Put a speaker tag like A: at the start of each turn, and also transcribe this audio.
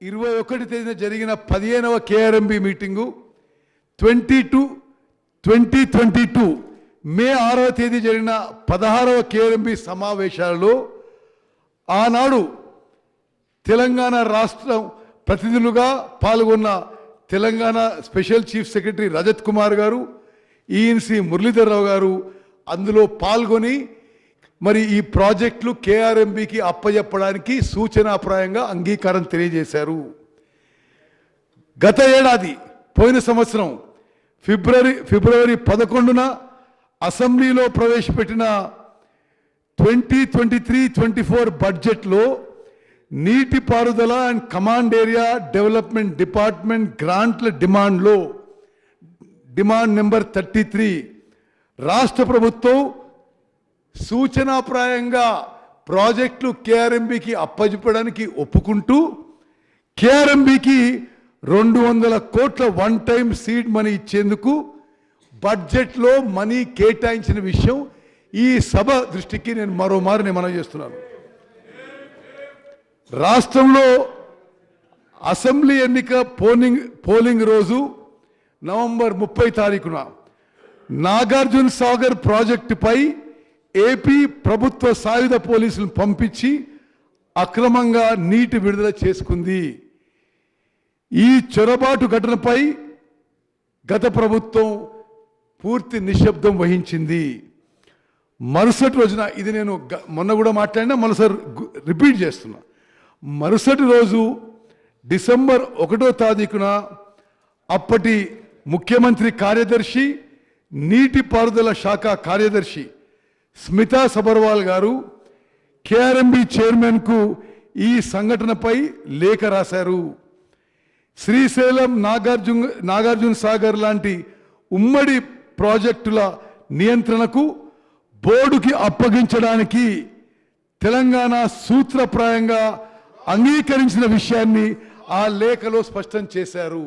A: ఇరవై ఒకటి తేదీన జరిగిన పదిహేనవ KRMB meeting twenty two twenty twenty two. May ఆరవ తేదీ జరిగిన పదహారవ కేఆర్ఎంబి సమావేశాలలో ఆనాడు తెలంగాణ రాష్ట్రం ప్రతినిధులుగా పాల్గొన్న Telangana special chief secretary Rajat Kumar గారు ఈఎన్సి మురళీధరరావు గారు అందులో పాల్గొని మరి ఈ ప్రాజెక్టులు కేఆర్ఎంబికి అప్పజెప్పడానికి సూచనాప్రాయంగా అంగీకారం తెలియజేశారు. గత ఏడాది పోయిన సంవత్సరం ఫిబ్రవరి ఫిబ్రవరి పదకొండున అసెంబ్లీలో ప్రవేశపెట్టిన twenty twenty three twenty four బడ్జెట్లో నీటిపారుదల and command area development department గ్రాంట్ల డిమాండ్లో డిమాండ్ నెంబర్ థర్టీ త్రీ రాష్ట్ర ప్రభుత్వం సూచనాప్రాయంగా ప్రాజెక్టులు కేఆర్ఎంబికి అప్పజెప్పడానికి ఒప్పుకుంటూ కేఆర్ఎంబికి రెండు వందల కోట్ల వన్ టైం సీడ్ మనీ ఇచ్చేందుకు బడ్జెట్లో మనీ కేటాయించిన విషయం ఈ సభ దృష్టికి నేను మరోమారు నేను చేస్తున్నాను. రాష్ట్రంలో అసెంబ్లీ ఎన్నిక పోలింగ్ పోలింగ్ రోజు నవంబర్ ముప్పై తారీఖున నాగార్జున సాగర్ ప్రాజెక్టుపై ఏపీ ప్రభుత్వ సాయుధ పోలీసులు పంపించి అక్రమంగా నీటి విడుదల చేసుకుంది. ఈ చొరబాటు ఘటనపై గత ప్రభుత్వం పూర్తి నిశ్శబ్దం వహించింది. మరుసటి రోజున ఇది నేను గ- మొన్న కూడా మాట్లాడినా మరోసారి రిపీట్ చేస్తున్నా. మరుసటి రోజు డిసెంబర్ ఒకటో తారీఖున అప్పటి ముఖ్యమంత్రి కార్యదర్శి నీటిపారుదల శాఖ కార్యదర్శి స్మితా సబర్వాల్ గారు కేఆర్ఎంబి చైర్మన్కు ఈ సంఘటనపై లేఖ రాశారు. శ్రీశైలం నాగార్జున నాగార్జున సాగర్ లాంటి ఉమ్మడి ప్రాజెక్టుల నియంత్రణకు బోర్డుకి అప్పగించడానికి తెలంగాణ సూత్రప్రాయంగా అంగీకరించిన విషయాన్ని ఆ లేఖలో స్పష్టం చేశారు.